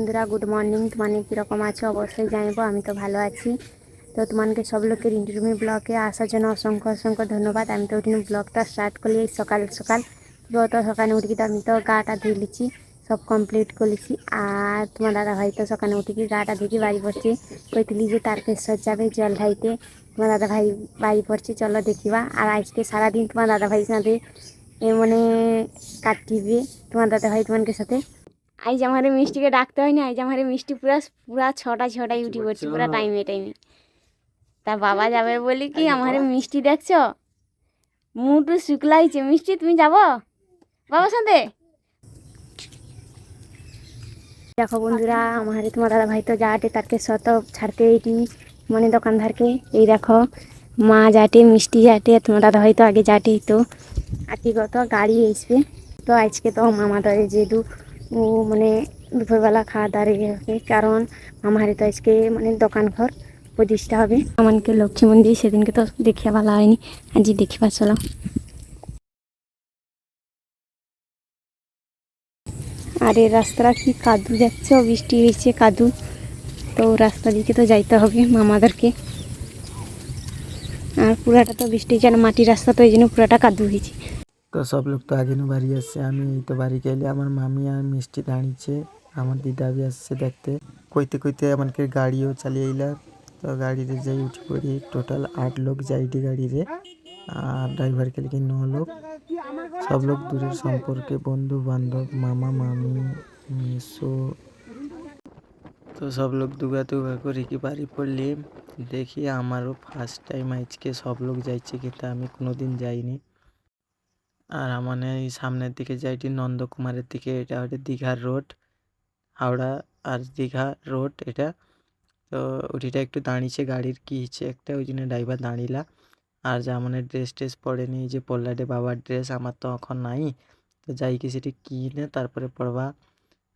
বন্ধুরা good morning তোমানে কীরকম আছো? অবশ্যই জানাব, আমি তো ভালো আছি। তো তোমাকে সব লোকের ইন্টারভিউ ব্লগে আসার জন্য অসংখ্য অসংখ্য ধন্যবাদ। আমি তো ওইদিন ব্লগটা স্টার্ট করলি এই সকাল সকাল। তো সকালে উঠি তো আমি তো গাটা ধুয়ে লিছি সব কমপ্লিট করেছি আর তোমার দাদা ভাই তো সকালে উঠে কি গাটা ধুয়ে বাড়ি পড়ছে? কইতলি যে তারকেশ্বর যাবে জল ঢাইতে তোমার দাদা ভাই বাড়ি পড়ছে, চলো দেখিবা। আর আজকে সারাদিন তোমার দাদা ভাইয়ের সাথে মানে কাটিবে। তোমার দাদা ভাই তোমাদের সাথে আজ আমার মিষ্টিকে ডাকতে হয় না আজ আমার মিষ্টি পুরা পুরা ছটা ছটায় উঠি পড়ছে পুরা টাইমে টাইমে তা বাবা যাবে বলি কি আমার মিষ্টি দেখছ? মুটু শুকলাইছে মিষ্টি তুমি যাব? বাবার সাথে দেখো বন্ধুরা আমার তোমার দাদা ভাই তো যাটে তাকে শত ছাড়তে এইটি মানে দোকানদারকে। এই দেখো মা যাটে মিষ্টি যাটে তোমার দাদা ভাই তো আগে যাটেই তো। আটিগত গাড়ি আসবে তো আজকে তো মামাদের যেহেতু ও মানে দুপুরবেলা খাওয়া দাঁড়িয়ে হবে কারণ মামারে তো আজকে মানে দোকান ঘর প্রতিষ্ঠা হবে। আমাকে লক্ষ্মী মন্দির সেদিনকে তো দেখিয়া ভালো হয়নি। আজ দেখিবা চলো আর এই রাস্তাটা কি কাদু যাচ্ছে বৃষ্টি হয়েছে কাদু। তো রাস্তা দিকে তো যাইতে হবে মামাদেরকে। আর পুরাটা তো বৃষ্টি যেন মাটির রাস্তা তো এই জন্য পুরাটা কাদু হয়েছে। তো সব লোক তো আগে বাড়ি আসছে আমি এই তো বাড়ি গেলে আমার মামি আর মিষ্টি দাঁড়িয়েছে, আমার দিদা বি আসছে দেখতে। কইতে কইতে আমাকে গাড়িও চালিয়ে এলাম তো গাড়িতে যাই উঠে পড়ি টোটাল আট লোক যাই যাইটি গাড়িতে, আর ড্রাইভারকে লিখে ন লোক। সব লোক দূরের সম্পর্কে বন্ধু বান্ধব, মামা, মামি, মিশো। তো সব লোক দুগা দুগা করে কি বাড়ি পড়লি? দেখি আমারও ফার্স্ট টাইম আজকে সব লোক যাইছে কিন্তু আমি কোনোদিন যাইনি। আর আমার এই সামনের দিকে যাইটি নন্দকুমারের দিকে, এটা হচ্ছে দীঘার রোড, হাওড়া আর দীঘা রোড এটা। তো ওটিটা একটু দাঁড়িয়েছে গাড়ির কি হচ্ছে একটা, ওই জন্য ড্রাইভার দাঁড়িলা। আর যা মানে ড্রেস ট্রেস পরেনি এই যে পল্লাডে বাবার ড্রেস আমার তো এখন নাই। তো যাই কি সেটি কিনে, তারপরে পড়বা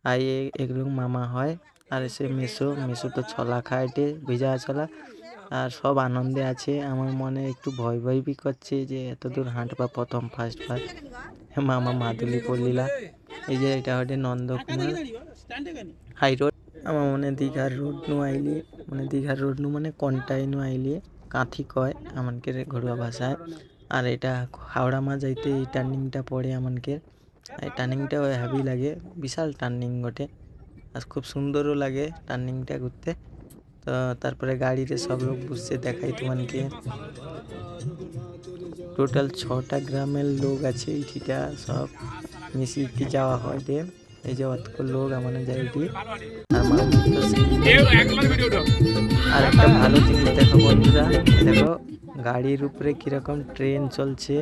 আর এগুলো মামা হয়, আর সে মেসো মেসো তো ছলা খাইটে ভিজা ছলা। আর সব আনন্দে আছে। আমার মনে একটু ভয় ভয় বি করছে যে, এত দূর হাঁটবা প্রথম ফার্স্ট ফার্স্ট মামা, মাদুলি পড়লিলা এই যে এটা হচ্ছে নন্দকুমার হাই রোড। আমার মনে দীঘার রোড নু আইলি মানে দীঘার রোড নু মানে কন্টাই নু আইলি, কাঁথি কয়, আমানকে ঘরোয়া ভাষায়। আর এটা হাওড়া মা যাইতে এই টার্নিংটা পড়ে আমানকে। এই টার্নিংটাও হ্যাভি লাগে, বিশাল টার্নিং বটে। আর খুব সুন্দরও লাগে টার্নিংটা ঘুরতে। তো তারপরে গাড়িতে সব লোক বসছে দেখাই তোমাকে। টোটাল ছটা গ্রামের লোক আছে এইটিটা সব মিশিয়ে যাওয়া হয় এই যে অতক লোক আমাদের যাইটি আর একটা ভালো জিনিস দেখো বন্ধুরা, দেখো গাড়ির উপরে কীরকম ট্রেন চলছে।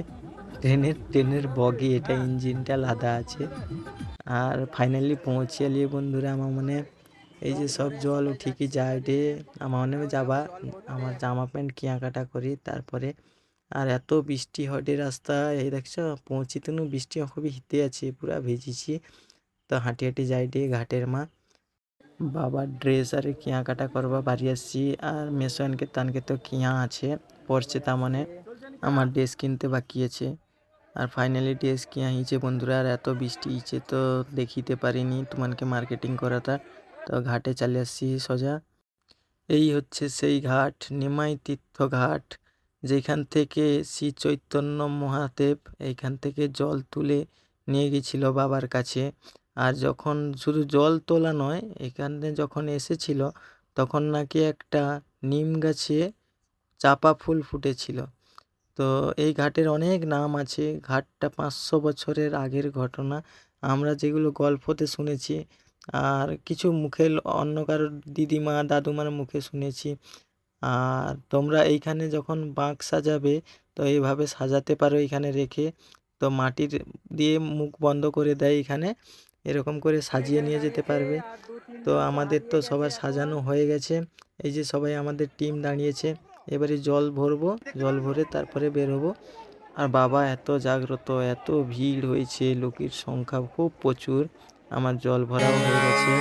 ট্রেনের ট্রেনের বগি, এটা ইঞ্জিনটা লাদা আছে। আর ফাইনালি পৌঁছে এলিয়ে বন্ধুরা আমার মনে এই যে সব জল ঠিকই যায় রে। আমার হয় যাবা, আমার জামা প্যান্ট কেনাকাটা করি, তারপরে আর এত বৃষ্টি রে রাস্তা এই দেখছ? পৌঁছিতে নু বৃষ্টি খুবই হিতে আছে, পুরা ভিজেছি। তো হাঁটি হাঁটি যাই রে ঘাটের মা। বাবার ড্রেস আর কেনাকাটা করবা, বাড়ি আসছি। আর মেশনকে তানকে তো কিয়া আছে পড়ছে তার মানে। আমার ড্রেস কিনতে বাকি আছে। আর ফাইনালি ড্রেস কিয়া হিছে বন্ধুরা, আর এত বৃষ্টি হয়েছে তো দেখিতে পারিনি। তোমাকে মার্কেটিং করাটা। তো ঘাটে চলে আসছি সোজা। এই হচ্ছে সেই ঘাট, নিমাই তীর্থ ঘাট। যেখান থেকে শ্রী চৈতন্য মহাদেব এইখান থেকে জল তুলে নিয়ে গেছিল বাবার কাছে। আর যখন শুধু জল তোলা নয়, এখানে যখন এসেছিল, তখন নাকি একটা নিম গাছে চাপা ফুল ফুটেছিল। তো এই ঘাটের অনেক নাম আছে। ঘাটটা পাঁচশো বছরের আগের ঘটনা। আমরা যেগুলো গল্পতে শুনেছি আর কিছু মুখে অন্য কারোর দিদিমা, দাদুমার মুখে শুনেছি। আর তোমরা এইখানে যখন বাঁক সাজাবে, তো এইভাবে সাজাতে পারো এখানে রেখে। তো মাটির দিয়ে মুখ বন্ধ করে দেয় এখানে। এরকম করে সাজিয়ে নিয়ে যেতে পারবে। তো আমাদের তো সবার সাজানো হয়ে গেছে। এই যে সবাই আমাদের টিম দাঁড়িয়েছে। এবারে জল ভরবো, জল ভরে তারপরে বের হব আর বাবা এত জাগ্রত, এত ভিড় হয়েছে, লোকের সংখ্যা খুব প্রচুর। আমার জল ভরাও হয়ে গেছে।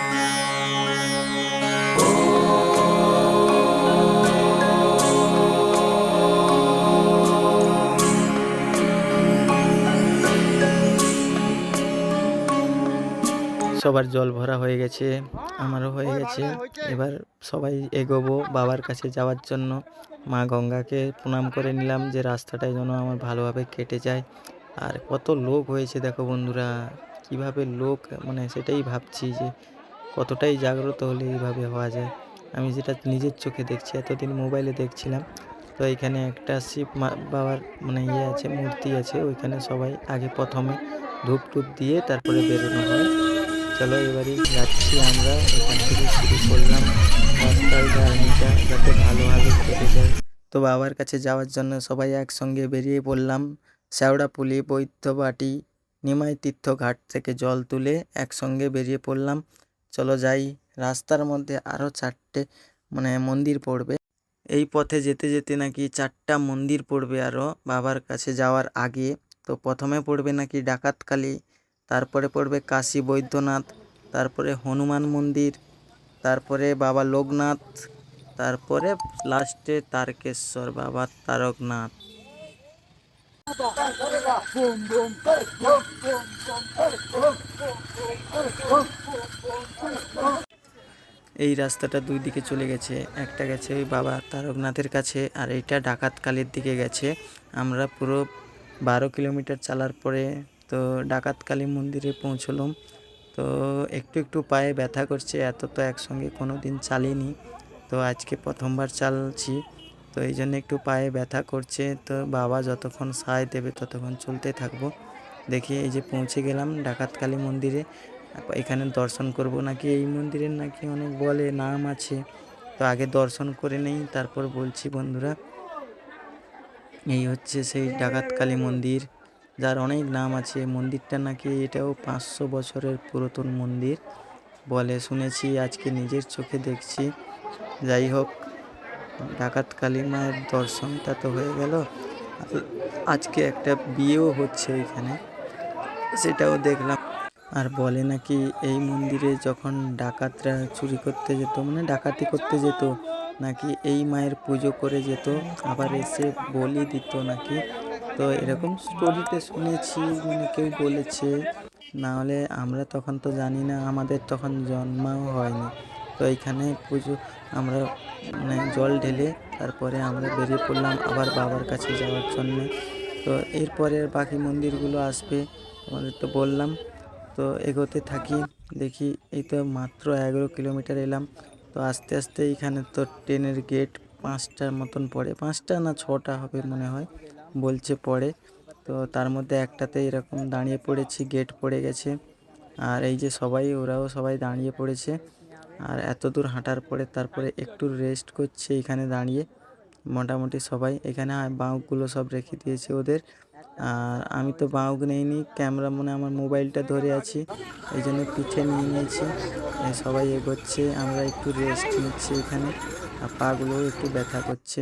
সবার জল ভরা হয়ে গেছে আমারও হয়ে গেছে। এবার সবাই এগোবো বাবার কাছে যাওয়ার জন্য। মা গঙ্গাকে প্রণাম করে নিলাম যে রাস্তাটাই যেন আমার ভালোভাবে কেটে যায়। আর কত লোক হয়েছে দেখো বন্ধুরা। কীভাবে লোক মানে সেটাই ভাবছি যে কতটাই জাগ্রত হলে এইভাবে হওয়া যায়। আমি যেটা নিজের চোখে দেখছি, এতদিন মোবাইলে দেখছিলাম। তো এখানে একটা শিব বাবার মানে ইয়ে আছে, মূর্তি আছে, ওইখানে সবাই আগে প্রথমে ধূপ টুপ দিয়ে তারপরে বেরোনো হয়। চলো এবারে যাচ্ছি আমরা, এখান থেকে শুরু করলাম রাস্তার জার্নিটা, যাতে ভালোভাবে কেটে যায়। তো বাবার কাছে যাওয়ার জন্য সবাই একসঙ্গে বেরিয়ে পড়লাম, শ্যাওড়াপুলি, বৈদ্যবাটি নিমাই তীর্থ ঘাট থেকে জল তুলে একসঙ্গে বেরিয়ে পড়লাম। চলো যাই, রাস্তার মধ্যে আরও চারটে মানে মন্দির পড়বে। এই পথে যেতে যেতে নাকি চারটা মন্দির পড়বে আরও বাবার কাছে যাওয়ার আগে। তো প্রথমে পড়বে নাকি ডাকাতকালী তারপরে পড়বে কাশী বৈদ্যনাথ, তারপরে হনুমান মন্দির, তারপরে বাবা লোকনাথ, তারপরে লাস্টে তারকেশ্বর, বাবা তারকনাথ। এই রাস্তাটা দুই দিকে চলে গেছে, একটা গেছে ওই বাবা তারকনাথের কাছে আর এইটা ডাকাতকালীর দিকে গেছে। আমরা পুরো বারো কিলোমিটার চালার পরে তো ডাকাতকালী মন্দিরে পৌঁছলাম। তো একটু একটু পায়ে ব্যথা করছে, এত তো একসঙ্গে কোনো দিন চালিনি। তো আজকে প্রথমবার চালছি। তো এই জন্য একটু পায়ে ব্যথা করছে। তো বাবা যতক্ষণ সায় দেবে ততক্ষণ চলতে থাকব। দেখি এই যে পৌঁছে গেলাম ডাকাতকালী মন্দিরে। এখানে দর্শন করব নাকি এই মন্দিরের নাকি অনেক বলে নাম আছে। তো আগে দর্শন করে নেই, তারপর বলছি বন্ধুরা, এই হচ্ছে সেই ডাকাতকালী মন্দির, যার অনেক নাম আছে। মন্দিরটা নাকি এটাও পাঁচশো বছরের পুরাতন মন্দির বলে শুনেছি, আজকে নিজের চোখে দেখছি। যাই হোক ডাকাত কালী মায়ের দর্শনটা তো হয়ে গেল। আজকে একটা বিয়েও হচ্ছে এখানে, সেটাও দেখলাম। আর বলে নাকি এই মন্দিরে যখন ডাকাতরা চুরি করতে যেত মানে ডাকাতি করতে যেত, নাকি এই মায়ের পুজো করে যেত, আবার এসে বলি দিত নাকি? তো এরকম স্টোরিতে শুনেছি মানে কেউ বলেছে, না হলে আমরা তখন তো জানি না, আমাদের তখন জন্মাও হয়নি। তো এখানে পুজো, আমরা মানে জল ঢেলে তারপরে আমরা বেরিয়ে পড়লাম আবার বাবার কাছে যাওয়ার জন্য। তো এরপরে বাকি মন্দিরগুলো আসবে আমাদের তো বললাম। তো এগোতে থাকি, দেখি এই তো মাত্র এগারো কিলোমিটার এলাম। তো আস্তে আস্তে এখানে তো ট্রেনের গেট পাঁচটার মতন পড়ে। পাঁচটা না ছটা হবে মনে হয়, বলছে পড়ে। তো তার মধ্যে একটাতে এরকম দাঁড়িয়ে পড়েছি, গেট পড়ে গেছে। আর এই যে সবাই, ওরাও সবাই দাঁড়িয়ে পড়েছে। আর এত দূর হাঁটার পরে তারপরে একটু রেস্ট করছে এখানে দাঁড়িয়ে। মোটামুটি সবাই এখানে বাঁকগুলো সব রেখে দিয়েছে ওদের। আর আমি তো বাঁক নেইনি ক্যামেরা মনে আমার মোবাইলটা ধরে আছি। এই জন্য পিঠে নিয়ে নিয়েছি। সবাই এগোচ্ছে, আমরা একটু রেস্ট নিচ্ছি এখানে। আর পাগুলোও একটু ব্যথা করছে।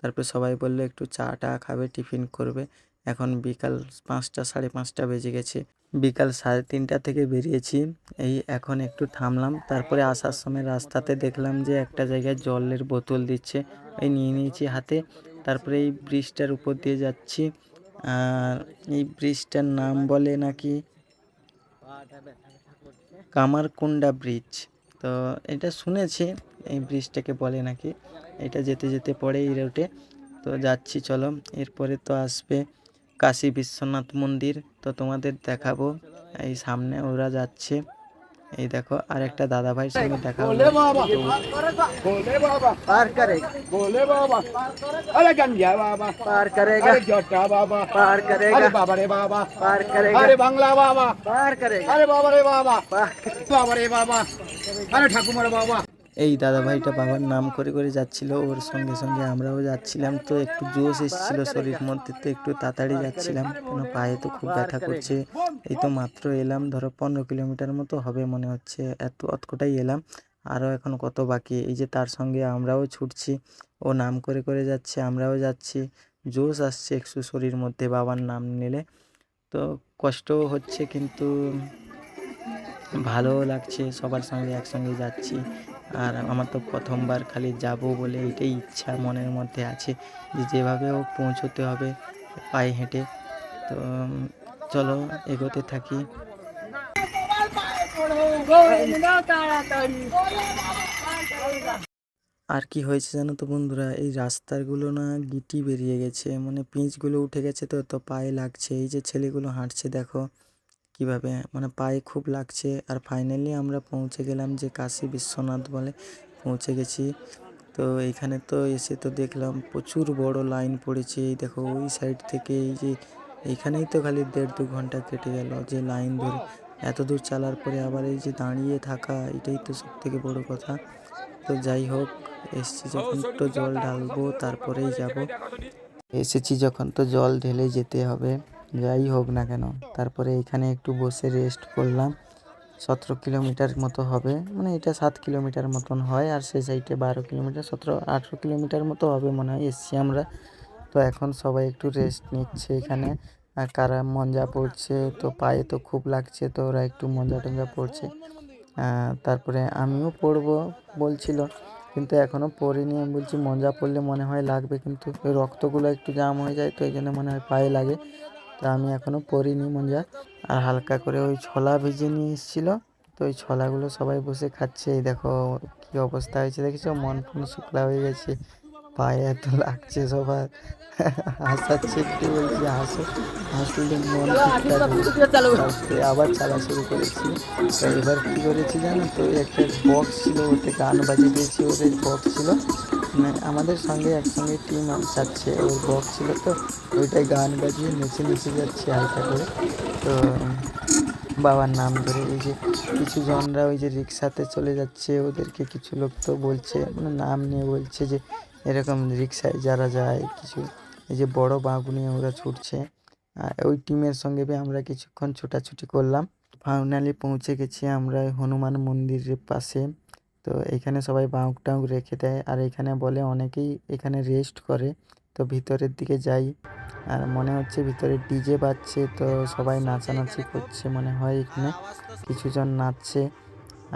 তারপরে সবাই বলল একটু চা টা খাবে, টিফিন করবে। এখন বিকাল পাঁচটা, সাড়ে পাঁচটা বেজে গেছে। বিকাল সাড়ে তিনটা থেকে বেরিয়েছি। এই এখন একটু থামলাম। তারপরে আসার সময় রাস্তাতে দেখলাম যে একটা জায়গায় জলের বোতল দিচ্ছে। এই নিয়ে নিয়েছি হাতে। তারপরে এই ব্রিজটার উপর দিয়ে যাচ্ছি। আর এই ব্রিজটার নাম বলে নাকি কামারকুন্ডা ব্রিজ। তো এটা শুনেছি, এই ব্রিজটাকে বলে নাকি। এটা যেতে যেতে পড়ে এই রুটে। তো যাচ্ছি, চলো। এরপরে তো আসবে। কাশী বিশ্বনাথ মন্দির তো তোমাদের দেখাবো। এই সামনে ওরা যাচ্ছে। এই দেখো আর একটা দাদা ভাইয়ের সঙ্গে দেখা বলে বাবা। বাবা। পার করেগা বাবা। পার করেগা আরে বাবা বাবা। পার করেগা আরে বাবা রে বাবা। আরে ঠাকুমার বাবা। এই দাদা ভাইটা বাবার নাম করে করে যাচ্ছিল, ওর সঙ্গে সঙ্গে আমরাও যাচ্ছিলাম। তো একটু জোশ এসেছিল শরীর মধ্যে, তো একটু তাড়াতাড়ি যাচ্ছিলাম। কেন, পায়ে তো খুব ব্যথা করছে। এই তো মাত্র এলাম, ধরো পনেরো কিলোমিটার মতো হবে মনে হচ্ছে, এত অতকটাই এলাম। আরও এখন কত বাকি? এই যে তার সঙ্গে আমরাও ছুটছি, ও নাম করে করে যাচ্ছে, আমরাও যাচ্ছি। জোশ আসছে একটু শরীর মধ্যে বাবার নাম নিলে। তো কষ্টও হচ্ছে, কিন্তু ভালোও লাগছে, সবার সঙ্গে একসঙ্গে যাচ্ছি। আর আমার তো প্রথমবার খালি যাব বলে এটাই ইচ্ছা মনের মধ্যে আছে যে যেভাবে হোক পৌঁছতে হবে পায়ে হেঁটে। তো চলো এগোতে থাকি। আর কি হয়েছে জানো তো বন্ধুরা? এই রাস্তাগুলো না গিটি বেরিয়ে গেছে মানে পিচগুলো উঠে গেছে তো তো পায়ে লাগছে। এই যে ছেলেগুলো হাঁটছে, দেখো। কীভাবে মানে পায়ে খুব লাগছে। আর ফাইনালি আমরা পৌঁছে গেলাম যে কাশী বিশ্বনাথ বলে পৌঁছে গেছি। তো এইখানে তো এসে তো দেখলাম প্রচুর বড় লাইন পড়েছে। দেখো ওই সাইড থেকে এই যে এইখানেই তো খালি দেড় দু ঘণ্টা কেটে গেল যে লাইন ধরে। এত দূর চালার পরে আবার এই যে দাঁড়িয়ে থাকা, এটাই তো সব থেকে বড় কথা। তো যাই হোক, এসছি যখন তো জল ঢালবো, তারপরেই যাব। এসেছি যখন তো জল ঢেলে যেতে হবে। যাই হোক না কেন, তারপরে এখানে একটু বসে রেস্ট করলাম। সতেরো কিলোমিটার মতো হবে মানে এটা সাত কিলোমিটার মতন হয়, আর সে সাইডে বারো কিলোমিটার, সতেরো, আঠেরো কিলোমিটার মতো হবে মনে হয় এসছি আমরা। তো এখন সবাই একটু রেস্ট নিচ্ছে এখানে। আর কারা মঞ্জা পড়ছে, তো পায়ে তো খুব লাগছে, তো ওরা একটু মজা টঞ্জা পড়ছে। তারপরে আমিও পড়ব বলছিল, কিন্তু এখনও পড়িনি। আমি বলছি মঞ্জা পড়লে মনে হয় লাগবে, কিন্তু রক্তগুলো একটু জাম হয়ে যায়, তো এই জন্য মনে হয় পায়ে লাগে। তো আমি এখনও পরিনি মঞ্জা আর হালকা করে ওই ছোলা ভিজে নিয়ে এসেছিল। তো ওই ছোলাগুলো সবাই বসে খাচ্ছে। এই দেখো কী অবস্থা হয়েছে, দেখেছ? মন ফোন শুকলা হয়ে গেছে। পায়ে এত লাগছে সবার। হাসাচ্ছে একটু বলছি হাসো, হাসলে মন তারপরে আবার চালা শুরু করেছি। এবার কী করেছি জানো তো, একটা বক্স ছিল, ওতে গান বাজিয়ে দিয়েছি ওদের বক্স ছিল। মানে আমাদের সঙ্গে একসঙ্গে টিম যাচ্ছে ওর বক্স ছিল তো ওইটাই গান বাজিয়ে নেচে নেচে যাচ্ছে হালকা করে। তো বাবার নাম ধরে এই যে কিছু জনরা ওই যে রিক্সাতে চলে যাচ্ছে, ওদেরকে কিছু লোক তো বলছে মানে নাম নিয়ে বলছে যে এরকম রিক্সায় যারা যায়, কিছু এই যে বড় বাঁক নিয়ে ওরা ছুটছে ওই টিমের সঙ্গে আমরা কিছুক্ষণ ছোটাছুটি করলাম। ফাইনালি পৌঁছে গেছি আমরা হনুমান মন্দিরের পাশে। তো এখানে সবাই বাঁক টাউক রেখে দেয়, আর এখানে বলে অনেকেই এখানে রেস্ট করে। তো ভিতরের দিকে যাই, আর মনে হচ্ছে ভিতরে ডিজে বাজছে, তো সবাই নাচানাচি করছে মনে হয় এখানে। কিছুজন নাচছে,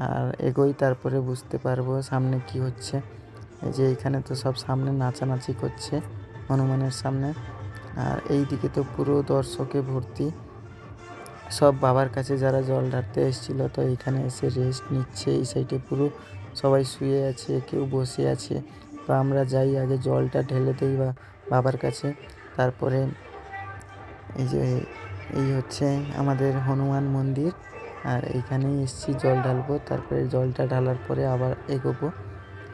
আর এগোই তারপরে বুঝতে পারব সামনে কি হচ্ছে। এই যে এখানে তো সব সামনে নাচানাচি করছে হনুমানের সামনে। আর এই দিকে তো পুরো দর্শকে ভর্তি। সব বাবার কাছে যারা জল ঢালতে এসেছিল তো এখানে এসে রেস্ট নিচ্ছে। এই সাইডে পুরো সবাই শুয়ে আছে, কেউ বসে আছে। তো আমরা যাই আগে জলটা ঢেলে দিই বা বাবার কাছে। তারপরে এই যে এই হচ্ছে আমাদের হনুমান মন্দির। আর এইখানেই এসেছি জল ঢালবো। তারপরে জলটা ঢালার পরে আবার এগোবো।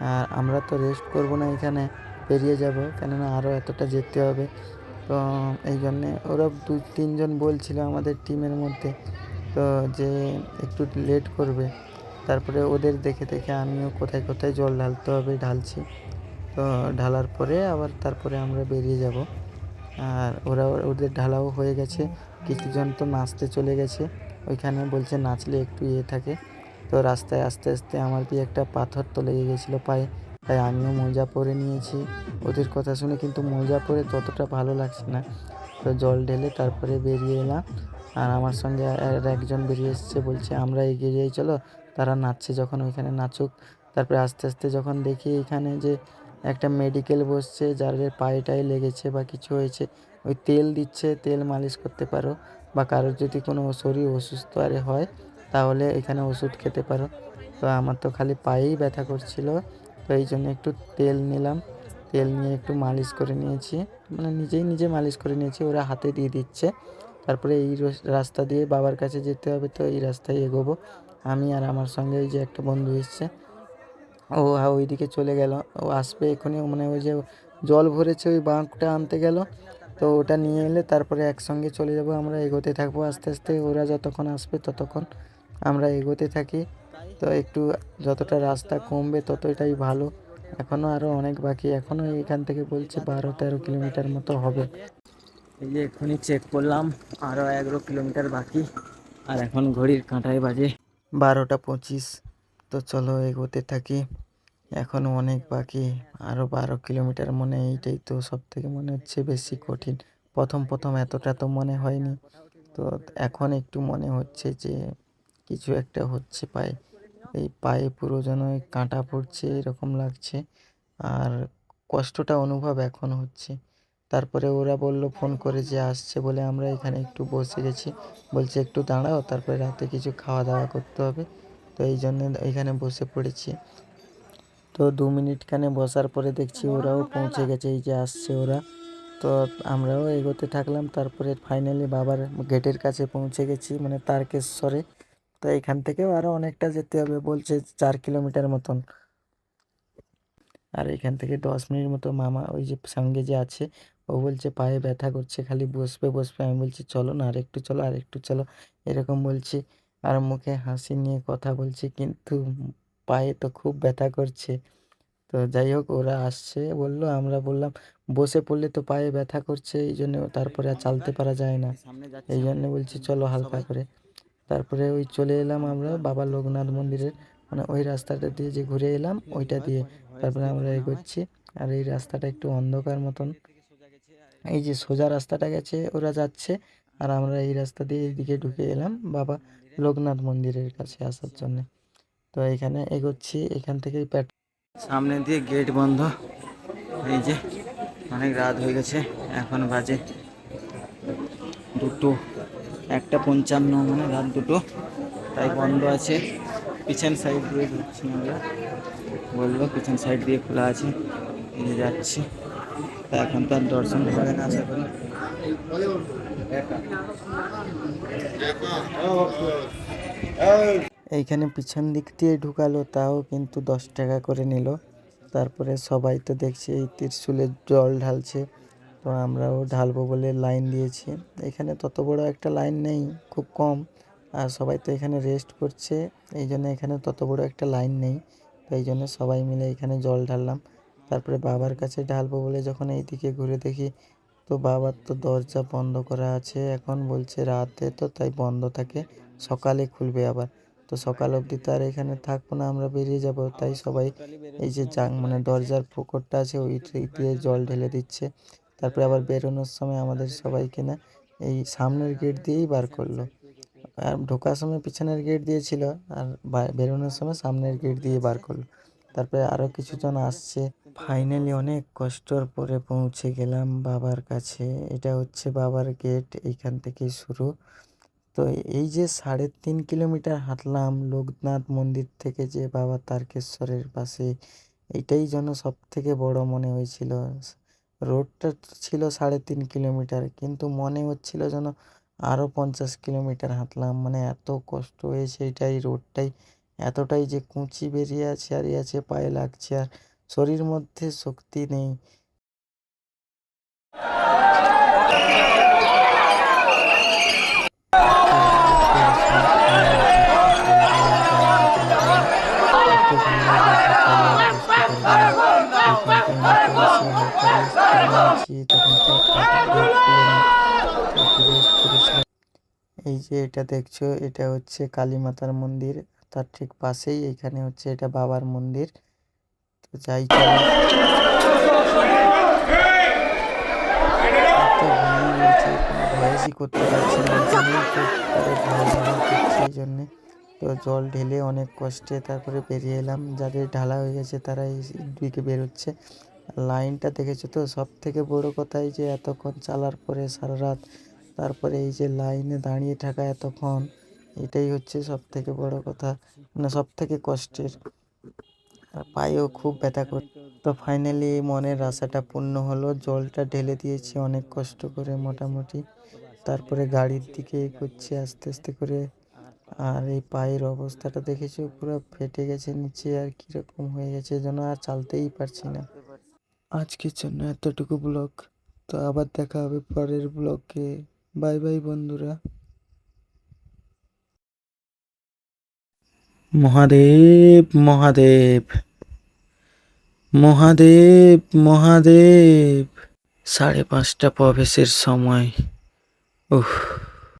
আর আমরা তো রেস্ট করব না এখানে, বেরিয়ে যাব। কেননা আরও এতটা যেতে হবে। তো এই জন্যে ওরা দু, তিনজন বলছিল আমাদের টিমের মধ্যে, তো যে একটু লেট করবে। তারপরে ওদের দেখে দেখে আমিও কোথায় কোথায় জল ঢালতে হবে, ঢালছি। তো ঢালার পরে আবার তারপরে আমরা বেরিয়ে যাব। আর ওরা ওদের ঢালাও হয়ে গেছে। কিছুজন তো নাচতে চলে গেছে। ওইখানে বলছে নাচলে একটু ইয়ে থাকে। তো রাস্তায় আস্তে আস্তে আমার কি একটা পাথর তো লেগে গেছিল পায়ে। তাই আমিও মোজা পরে নিয়েছি। ওদের কথা শুনে কিন্তু মোজা পরে ততটা ভালো লাগছে না। তো জল ঢেলে তারপরে বেরিয়ে এলাম। আর আমার সঙ্গে আর একজন বেরিয়ে এসছে, বলছে, আমরা এগিয়ে যাই, চলো। তারা নাচছে যখন ওইখানে নাচুক। তারপরে আস্তে আস্তে যখন দেখি এখানে যে একটা মেডিকেল বসছে যাদের পায়ে টায়ে লেগেছে বা কিছু হয়েছে, ওই তেল দিচ্ছে, তেল মালিশ করতে পারো। বা কারোর যদি কোনো শরীর অসুস্থ আরে হয় তাহলে এখানে ওষুধ খেতে পারো। তো আমার তো খালি পায়েই ব্যথা করছিল, তো এই জন্য একটু তেল নিলাম। তেল নিয়ে একটু মালিশ করে নিয়েছি। মানে নিজেই নিজে মালিশ করে নিয়েছি, ওরা হাতে দিয়ে দিচ্ছে। তারপরে এই রস- রাস্তা দিয়ে বাবার কাছে যেতে হবে, তো এই রাস্তায় এগোবো। আমি আর আমার সঙ্গে ওই যে একটা বন্ধু এসছে, ও ওইদিকে চলে গেল। ও আসবে এক্ষুনি মানে ওই যে জল ভরেছে ওই বাঁকটা আনতে গেল। তো ওটা নিয়ে এলে তারপরে একসঙ্গে চলে যাব, আমরা এগোতে থাকব আস্তে আস্তে। ওরা যতক্ষণ আসবে ততক্ষণ আমরা এগোতে থাকি। তো একটু যতটা রাস্তা কমবে ততটাই ভালো। এখনও আরও অনেক বাকি। এখনও এখান থেকে বলছে বারো তেরো কিলোমিটার মতো হবে। এই যে এক্ষুনি চেক করলাম আরও এগারো কিলোমিটার বাকি। আর এখন ঘড়ির কাঁটায় বাজে বারোটা পঁচিশ। তো চলো এগোতে থাকি। এখনও অনেক বাকি। আরও বারো কিলোমিটার মনে এইটাই তো সব থেকে মনে হচ্ছে বেশি কঠিন। প্রথম প্রথম এতটা তো মনে হয়নি। তো এখন একটু মনে হচ্ছে যে কিছু একটা হচ্ছে পায়ে। এই পায়ে পুরো যেন কাঁটা পড়ছে, এরকম লাগছে। আর কষ্টটা অনুভব এখন হচ্ছে। তারপরে ওরা বলল, ফোন করে যে আসছে বলে আমরা এখানে একটু বসে গেছি। বলছে, একটু দাঁড়াও, তারপরে রাতে কিছু খাওয়া দাওয়া করতে হবে। তো এই জন্য এখানে বসে পড়েছি। তো দু মিনিট খানে বসার পরে দেখছি ওরাও পৌঁছে গেছে, এই যে আসছে ওরা। তো আমরাও এগোতে থাকলাম, তারপরে ফাইনালি বাবার গেটের কাছে পৌঁছে গেছি মানে তারকেশ্বরে। তো এখান থেকেও আরও অনেকটা যেতে হবে বলছে চার কিলোমিটার মতন। আর এখান থেকে দশ মিনিট মতো মামা ওই যে সঙ্গে যে আছে ও বলছে পায়ে ব্যথা করছে খালি বসবে বসবে। আমি বলছি চলো না আর একটু চলো আর একটু চলো। এরকম বলছি। আর মুখে হাসি নিয়ে কথা বলছি কিন্তু পায়ে তো খুব ব্যথা করছে। তো যাই হোক ওরা আসছে বলল আমরা বললাম বসে পড়লে তো পায়ে ব্যথা করছে এই জন্য তারপরে আর চালতে পারা যায় না। এই জন্য বলছি চলো হালকা করে। তারপরে ওই চলে এলাম আমরা বাবা লোকনাথ মন্দিরের মানে ওই রাস্তাটা দিয়ে যে ঘুরে এলাম ওইটা দিয়ে। তারপরে আমরা এগোচ্ছি আর এই রাস্তাটা একটু অন্ধকার মতন। এই যে সোজা রাস্তাটা গেছে, ওরা যাচ্ছে আর আমরা এই রাস্তা দিয়ে এইদিকে ঢুকে এলাম বাবা লোকনাথ মন্দিরের কাছে আসার জন্য। তো এখানে এগোচ্ছি, এখান থেকেই সামনে দিয়ে গেট বন্ধ। এই যে অনেক রাত হয়ে গেছে, এখন বাজে দুটো। একটা পঞ্চান্ন মানে রাত দুটো। তাই বন্ধ আছে। পিছন সাইড দিয়ে ঢুকছি আমরা। বলল পিছন সাইড দিয়ে খোলা আছে। নিয়ে যাচ্ছি। তা এখন তো আর দর্শন হবে না, আশা করি। এইখানে পিছন দিক দিয়ে ঢুকালো, তাও কিন্তু দশ টাকা করে নিল। তারপরে সবাই তো দেখছি, এই ত্রিশুলের জল ঢালছে। তো আমরাও ঢালবো বলে লাইন দিয়েছি। এখানে তত বড় একটা লাইন নেই, খুব কম। আর সবাই তো এখানে রেস্ট করছে, এই জন্য এখানে তত বড় একটা লাইন নেই। তো এই জন্য সবাই মিলে এখানে জল ঢাললাম। তারপরে বাবার কাছে ঢালবো বলে যখন এইদিকে ঘুরে দেখি, তো বাবার তো দরজা বন্ধ করা আছে এখন, বলছে রাতে তো তাই বন্ধ থাকে, সকালে খুলবে আবার। তো সকাল অবধি তো আর এখানে থাকব না, আমরা বেরিয়ে যাব। তাই সবাই এই যে মানে দরজার পুকুরটা আছে, ওই দিয়ে জল ঢেলে দিচ্ছে। তারপরে আবার বেরোনোর সময় আমাদের সবাইকে না এই সামনের গেট দিয়েই বার করল। আর ঢোকার সময় পিছনের গেট দিয়েছিল আর বেরোনোর সময় সামনের গেট দিয়ে বার করল। তারপরে আরও কিছুজন আসছে। ফাইনালি অনেক কষ্টর পরে পৌঁছে গেলাম বাবার কাছে। এটা হচ্ছে বাবার গেট এইখান থেকে শুরু। তো এই যে সাড়ে তিন কিলোমিটার হাঁটলাম লোকনাথ মন্দির থেকে যে বাবা তারকেশ্বরের পাশে, এইটাই যেন সব থেকে বড় মনে হয়েছিল। রোডটা ছিল সাড়ে তিন কিলোমিটার কিন্তু মনে হচ্ছিল যেন আরও পঞ্চাশ কিলোমিটার হাঁটলাম মানে এত কষ্ট হয়েছে এটাই রোডটাই এতটাই যে কুঁচি বেরিয়ে আছে আর আছে পায়ে লাগছে আর শরীর মধ্যে শক্তি নেই এই যে এটা দেখছ, এটা হচ্ছে কালী মাতার মন্দির। তার ঠিক পাশেই এখানে হচ্ছে এটা বাবার মন্দির। তো যাই করছে জন্যে। তো জল ঢেলে অনেক কষ্টে তারপরে বেরিয়ে এলাম। যাদের ঢালা হয়ে গেছে তারা এই দিকে বেরোচ্ছে। লাইনটা দেখেছ তো? সব থেকে বড় কথা এই যে এতক্ষণ চালার পরে সারা রাত, তারপরে এই যে লাইনে দাঁড়িয়ে থাকা এতক্ষণ, এটাই হচ্ছে সব থেকে বড় কথা। মানে সব থেকে কষ্টের। আর পায়েও খুব ব্যথা কর তো ফাইনালি মনের আশাটা পূর্ণ হলো। জলটা ঢেলে দিয়েছি অনেক কষ্ট করে মোটামুটি। তারপরে গাড়ির দিকে এগোচ্ছি আস্তে আস্তে করে। আর এই পায়ের অবস্থাটা দেখেছ? পুরো ফেটে গেছে নিচে আর কীরকম হয়ে গেছে যেন আর চালতেই পারছি না। আজকের জন্য এতটুকু ব্লগ। তো আবার দেখা হবে পরের ব্লগে। বাই বাই বন্ধুরা। মহাদেব মহাদেব। মহাদেব মহাদেব। সাড়ে পাঁচটা প্রবেশের সময়। উফ।